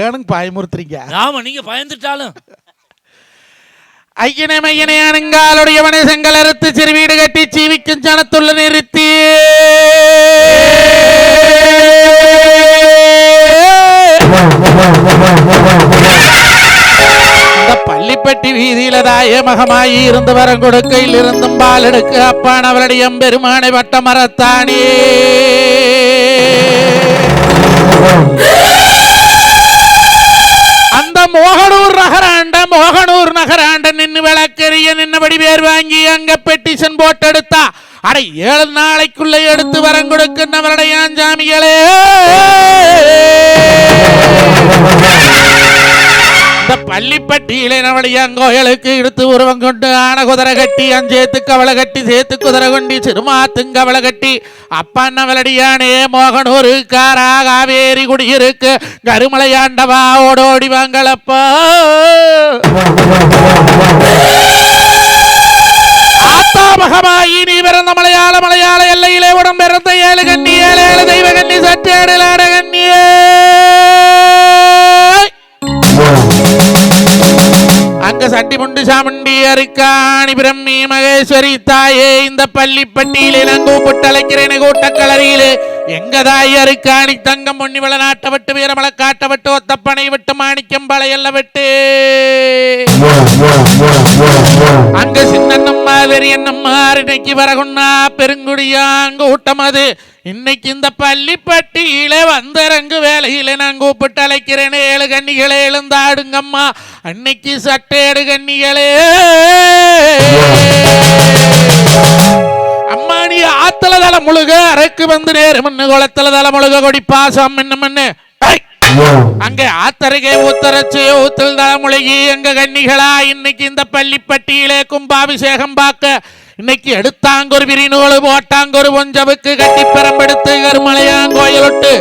ஏனுங்க பயமுறுத்துறீங்க? ஆமா நீங்க பயந்துட்டாலும். ஐயனே மையனே அணுங்காலுடைய மனுஷங்கள் அறுத்து சிறு வீடு கட்டி சீவிக்கும் ஜனத்துள்ள நிறுத்தி. பள்ளிப்பட்டி வீதியில தாய மகமாயி இருந்து வரம் கொடுக்கையில் இருந்தும் பால் எடுக்க அப்பான் அவருடைய பெருமானை வட்ட மரத்தானே. மோகனூர் நகராண்ட நின்று விளக்கெறிய நின்னபடி பேர் வாங்கி அங்க பெட்டிஷன் போட்டு எடுத்தா அட ஏழு நாளைக்குள்ள எடுத்து வரம் கொடுக்கின்றவருடைய சாமிகளே இந்த பள்ளிப்பட்டியில நம்முடைய கோயிலுக்கு எடுத்து உருவம் கொண்டு ஆன குதிரை கட்டி அஞ்சேத்து கவலை கட்டி சேத்து குதிரை கொண்டி சிறுமாத்துங்க கவலை கட்டி அப்பன் அவளடியானே மோகனூரு காரா காவேரி குடியிருக்கு கருமலையாண்டவா ஓடோடி வாங்களப்பா ஆத்தா நீ பிறந்த மலையாள மலையாள எல்லையிலே உடம் ஏழு கண்ணி ஏழு ஏழு தெய்வ கண்ணி சற்றேடு லாட கண்ணியே. அங்க சண்டி முண்டு சாமுண்டி அருக்காணி பிரம்மி மகேஸ்வரி தாயே இந்த பள்ளிப்பட்டியிலே நான் கூப்பிட்டு அழைக்கிறேன் கூட்டக்கலரியிலே தாய் அருக்காணி தங்கம் பொன்னி வள நாட்டை விட்டு வீரமலை காட்ட விட்டு ஒத்தப்பனை விட்டு மாணிக்கம் பழையல்ல விட்டு. அங்க சின்னம்மா பெரியண்ணம்மா இன்னைக்கு வரகுண்ணா பெருங்குடியா அங்க ஊட்டம் அது. இன்னைக்கு இந்த பள்ளிப்பட்டியில வந்தரங்கு வேலையில நான் கூப்பிட்டு அழைக்கிறேன். ஏழு கன்னிகளே எழுந்தாடுங்கம்மா. அன்னைக்கு சட்டேடு கன்னிகளே. அம்மா நீ ஆத்தல தல முழுக அரக்கு வந்து நேரு மண்ணு குளத்துல தல முழுக கொடி பாசம் என்ன மண்ணு. அங்க ஆத்தருகே ஊத்தரச்சு ஊத்தல் தலைமுழுகி எங்க கன்னிகளா இன்னைக்கு இந்த பள்ளிப்பட்டியிலே கும்பாபிஷேகம் பார்க்க. இன்னைக்கு எடுத்தாங்கொரு விரிநூலு போட்டாங்கொரு பொஞ்சவுக்கு கட்டி பெரம்பெடுத்து கருமலையாங்கோயிலொட்டு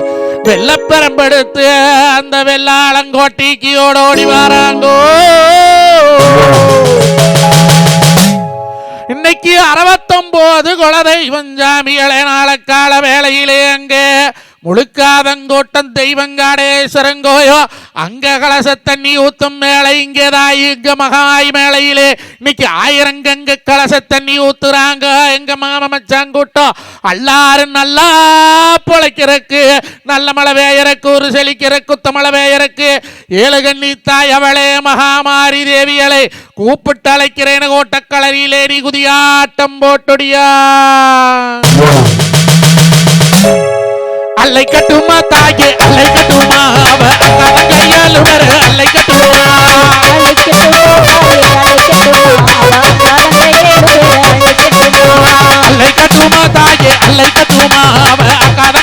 வெள்ளப்பெரம்பெடுத்து அந்த வெள்ளாளங்கோட்டிக்கு ஓடோடி வாராங்கோ. அறுபத்தொன்பது குலதெய்வம் சாமிகளே நாளக்கால வேளையிலே அங்கே முழுக்காதங்கோட்டம் தெய்வங்காடேஸ்வரங்கோயோ அங்க கலச தண்ணி ஊத்தும் மேலை இங்கே இங்க மகாய் மேலையிலே இன்னைக்கு ஆயிரம் கங்க கலச தண்ணி ஊத்துறாங்க. எங்க மாம மச்சான் கூட்டம் எல்லாரும் நல்லா பொழைக்கிறக்கு நல்ல மழை வேயறக்கு ஒரு செழிக்கிற குத்த மழை வேயறக்கு ஏழு கண்ணி தாய் அவளே மகாமாரி தேவியலை கூப்பிட்டு அழைக்கிறேன் ஓட்டக்களரியிலே நீ குதியாட்டம் போட்டுடியா. அல்லை கட்டுமா தாயே அல்லை கட்டுமா அவ? கையால் வர அல்லை கட்டுமா அல்லை கட்டுமா தாயே அல்லை கட்டுமா அவ?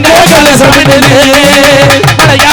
கணபசாமி தங்க மலையா